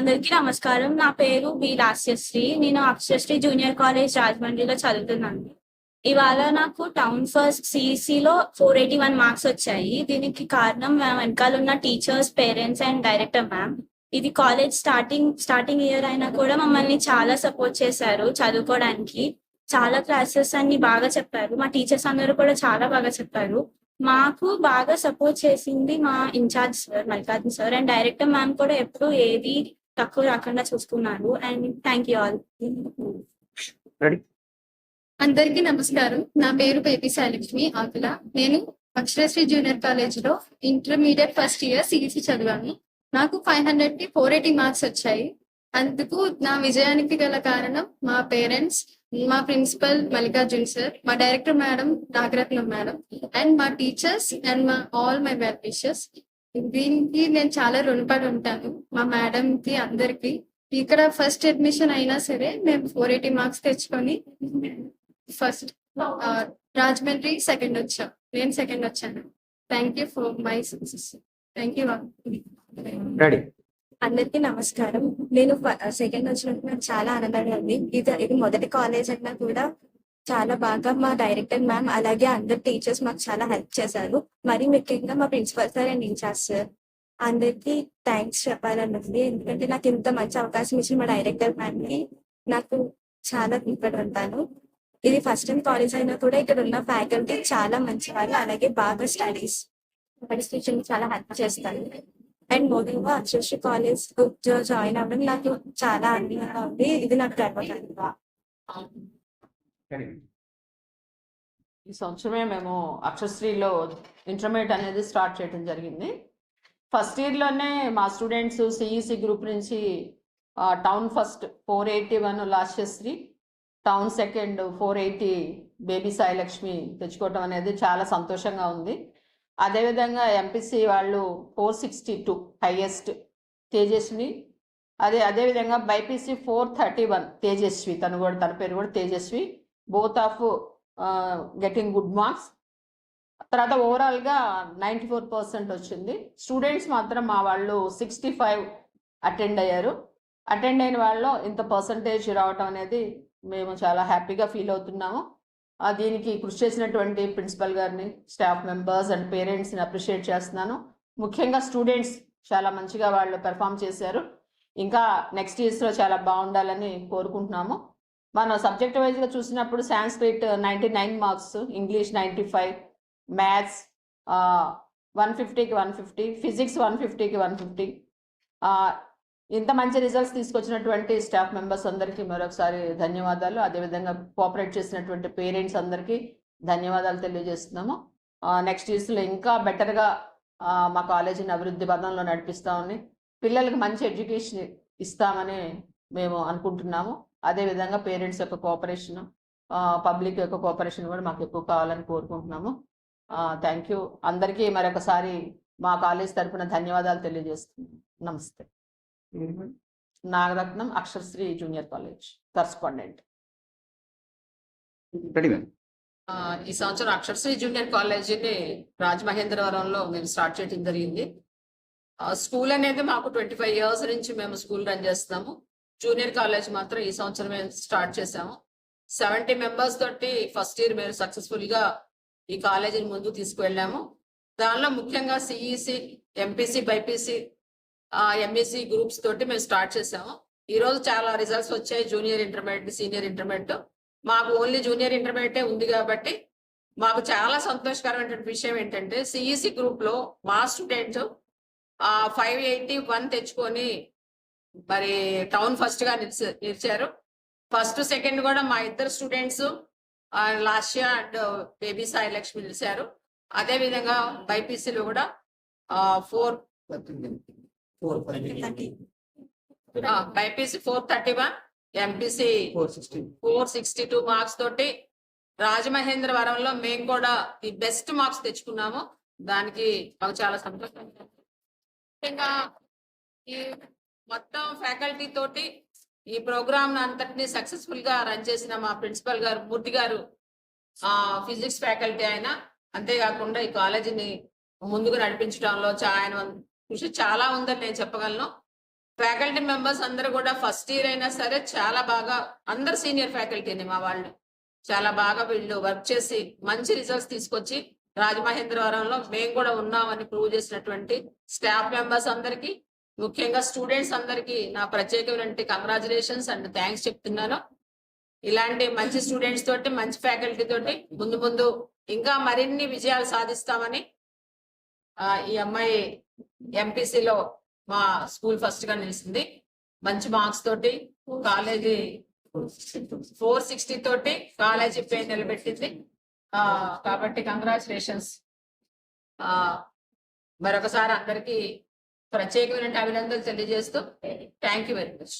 అందరికీ నమస్కారం. నా పేరు బి లాస్యశ్రీ నేను అక్షశ్రీ జూనియర్ కాలేజ్ రాజమండ్రిలో చదువుతున్నాను. ఇవాళ నాకు టౌన్ ఫస్ట్ సిఈసిలో ఫోర్ ఎయిటీ వన్ మార్క్స్ వచ్చాయి. దీనికి కారణం మేము వెనకాల ఉన్న teachers parents and director ma'am. ఇది కాలేజ్ స్టార్టింగ్ స్టార్టింగ్ ఇయర్ అయినా కూడా మమ్మల్ని చాలా సపోర్ట్ చేశారు చదువుకోవడానికి. చాలా క్లాసెస్ అన్ని బాగా చెప్పారు. మా టీచర్స్ అందరూ కూడా చాలా బాగా చెప్పారు. మాకు బాగా సపోర్ట్ చేసింది మా incharge sir Mallikarjun sir and director ma'am కూడా ఎప్పుడు ఏది తక్కువ రాకుండా చూసుకున్నారు and thank you all. Ready అందరికీ నమస్కారం. నా పేరు బేబీ సాలక్ష్మి ఆకుల. నేను అక్షరశ్రీ జూనియర్ కాలేజ్లో ఇంటర్మీడియట్ ఫస్ట్ ఇయర్ సిఈసి చదివాను. నాకు ఫైవ్ హండ్రెడ్కి ఫోర్ ఎయిటీ మార్క్స్ వచ్చాయి. అందుకు నా విజయానికి గల కారణం మా పేరెంట్స్ మా ప్రిన్సిపల్ మల్లికార్జున్ సార్ మా director madam Nagaratnam madam and మా టీచర్స్ అండ్ మా ఆల్ మై వెల్ విషెస్. దీనికి నేను చాలా రుణపడి ఉంటాను. మా మేడం కి అందరికి. ఇక్కడ ఫస్ట్ అడ్మిషన్ అయినా సరే మేము ఫోర్ ఎయిటీ మార్క్స్ తెచ్చుకొని ఫస్ట్ రాజమండ్రి సెకండ్ వచ్చాం. నేను సెకండ్ వచ్చాను. Thank you for my success thank you ready అందరికీ నమస్కారం. నేను సెకండ్ వచ్చినప్పుడు నాకు చాలా ఆనందంగా ఉంది. ఇది ఇది మొదటి కాలేజ్ అయినా కూడా చాలా బాగా మా డైరెక్టర్ మ్యామ్ అలాగే అందరు టీచర్స్ మాకు చాలా హెల్ప్ చేశారు. మరి ముఖ్యంగా మా principal sir and incharge sir అందరికి థ్యాంక్స్ చెప్పాలని ఉంది ఎందుకంటే నాకు ఇంత మంచి అవకాశం ఇచ్చిన మా డైరెక్టర్ మ్యామ్కి నాకు చాలా ఇక్కడ ఉంటాను ఇది ఫస్ట్ టైం కాలేజ్ అయినా కూడా ఇక్కడ ఉన్న ఫ్యాకల్టీ చాలా మంచి వాళ్ళు అలాగే బాగా స్టడీస్ స్టడీస్ చాలా హెల్ప్ చేస్తాను అండ్ మోదీగా అక్షరశ్రీ కాలేజ్ జాయిన్ అవ్వడం నాకు చాలా ఆనందంగా ఉంది. ఇది నాకు గర్వకారణంగా. ఈ సంవత్సరమే మేము అక్షశ్రీలో ఇంటర్మీడియట్ అనేది స్టార్ట్ చేయడం జరిగింది. ఫస్ట్ ఇయర్లోనే మా స్టూడెంట్స్ సిఈసి గ్రూప్ నుంచి town first four eighty one Lasyasri town second four eighty Baby Sailakshmi తెచ్చుకోవటం అనేది చాలా సంతోషంగా ఉంది. అదేవిధంగా ఎంపీసీ వాళ్ళు four sixty two highest Tejaswi అదే అదేవిధంగా BiPC four thirty one Tejaswi తను కూడా తన పేరు కూడా Tejaswi. Both of getting good marks తర్వాత ఓవరాల్గా నైంటీ ఫోర్ పర్సెంట్ వచ్చింది. స్టూడెంట్స్ మాత్రం మా వాళ్ళు సిక్స్టీ ఫైవ్ అటెండ్ అయ్యారు. అటెండ్ అయిన వాళ్ళు ఇంత పర్సంటేజ్ రావటం అనేది మేము చాలా హ్యాపీగా ఫీల్ అవుతున్నాము. దీనికి కృషి చేసినటువంటి ప్రిన్సిపల్ గారిని స్టాఫ్ మెంబర్స్ అండ్ పేరెంట్స్ని అప్రిషియేట్ చేస్తున్నాను. ముఖ్యంగా స్టూడెంట్స్ చాలా మంచిగా వాళ్ళు పెర్ఫామ్ చేశారు. ఇంకా నెక్స్ట్ ఇయర్స్లో చాలా బాగుండాలని కోరుకుంటున్నాము. మనం సబ్జెక్ట్ వైజ్గా చూసినప్పుడు Sanskrit ninety nine marks English ninety five maths one ఫిఫ్టీకి వన్ ఫిఫ్టీ ఫిజిక్స్ వన్ ఫిఫ్టీకి వన్ ఫిఫ్టీ ఇంత మంచి రిజల్ట్స్ తీసుకొచ్చినటువంటి స్టాఫ్ మెంబర్స్ అందరికీ మరొకసారి ధన్యవాదాలు. అదేవిధంగా కోఆపరేట్ చేసినటువంటి పేరెంట్స్ అందరికీ ధన్యవాదాలు తెలియజేస్తున్నాము. నెక్స్ట్ ఇయర్స్లో ఇంకా బెటర్గా మా కాలేజీని అభివృద్ధి పదంలో నడిపిస్తామని పిల్లలకు మంచి ఎడ్యుకేషన్ ఇస్తామని మేము అనుకుంటున్నాము. అదేవిధంగా పేరెంట్స్ యొక్క కోఆపరేషన్ పబ్లిక్ యొక్క కోఆపరేషన్ కూడా మాకు ఎక్కువ కావాలని కోరుకుంటున్నాము. Thank you. అందరికీ మరొకసారి మా కాలేజ్ తరపున ధన్యవాదాలు తెలియజేస్తున్నాను. నమస్తే. Nagaratnam Aksharasri junior college correspondent. ఈ సంవత్సరం అక్షరశ్రీ జూనియర్ కాలేజీని రాజమహేంద్రవరంలో మేము స్టార్ట్ చేయడం జరిగింది. స్కూల్ అనేది మాకు ట్వంటీ ఫైవ్ ఇయర్స్ నుంచి మేము స్కూల్ రన్ చేస్తున్నాము. జూనియర్ కాలేజ్ మాత్రం ఈ సంవత్సరం మేము స్టార్ట్ చేసాము సెవెంటీ మెంబర్స్ తోటి ఫస్ట్ ఇయర్ మేము సక్సెస్ఫుల్గా ఈ కాలేజీని ముందుకు తీసుకువెళ్ళాము. దానిలో ముఖ్యంగా CEC MPC BiPC MEC groups తోటి మేము స్టార్ట్ చేసాము ఈ రోజు చాలా రిజల్ట్స్ వచ్చాయి జూనియర్ ఇంటర్మీడియట్ సీనియర్ ఇంటర్మీడియట్. మాకు ఓన్లీ జూనియర్ ఇంటర్మీడియటే ఉంది కాబట్టి మాకు చాలా సంతోషకరమైన విషయం ఏంటంటే సిఈసి గ్రూప్లో మా స్టూడెంట్ ఫైవ్ ఎయిటీ వన్ తెచ్చుకొని మరి టౌన్ ఫస్ట్గా నిలిచి నిలిచారు. ఫస్ట్ సెకండ్ కూడా మా ఇద్దరు స్టూడెంట్స్ లాస్య అండ్ బేబీ సాయి లక్ష్మి నిలిచారు. అదే విధంగా బైపీసీలో కూడా four BiPC four thirty one MPC four sixty two marks తోటి రాజమహేంద్రవరంలో మేము కూడా ది బెస్ట్ మార్క్స్ తెచ్చుకున్నాము. దానికి మాకు చాలా సంతోషం. ఇంకా ఈ మొత్తం ఫ్యాకల్టీ తోటి ఈ ప్రోగ్రామ్ అంతటిని సక్సెస్ఫుల్గా రన్ చేసిన మా ప్రిన్సిపల్ గారు మూర్తి గారు ఆ ఫిజిక్స్ ఫ్యాకల్టీ ఆయన. అంతేకాకుండా ఈ కాలేజీని ముందుకు నడిపించడంలో చా- ఆయన కృషి చాలా ఉందని నేను చెప్పగలను. ఫ్యాకల్టీ మెంబర్స్ అందరూ కూడా ఫస్ట్ ఇయర్ అయినా సరే చాలా బాగా అందరు సీనియర్ ఫ్యాకల్టీని మా వాళ్ళు. చాలా బాగా వీళ్ళు వర్క్ చేసి మంచి రిజల్ట్స్ తీసుకొచ్చి రాజమహేంద్రవరంలో మేము కూడా ఉన్నామని ప్రూవ్ చేసినటువంటి స్టాఫ్ మెంబర్స్ అందరికీ ముఖ్యంగా స్టూడెంట్స్ అందరికీ నా ప్రత్యేకమైన కంగ్రాచులేషన్స్ అండ్ థ్యాంక్స్ చెప్తున్నాను. ఇలాంటి మంచి స్టూడెంట్స్ తోటి మంచి ఫ్యాకల్టీ తోటి ముందు ముందు ఇంకా మరిన్ని విజయాలు సాధిస్తామని ఈ అమ్మాయి ఎంపీసీలో మా స్కూల్ ఫస్ట్గా నిలిచింది. మంచి మార్క్స్ తోటి కాలేజీ ఫోర్ సిక్స్టీ తోటి కాలేజీ పేరు నిలబెట్టింది. ఆ కాబట్టి కంగ్రాచులేషన్స్ ఆ మరొకసారి అందరికీ ప్రత్యేకమైన అభినందనలు తెలియజేస్తూ థ్యాంక్ యూ వెరీ మచ్.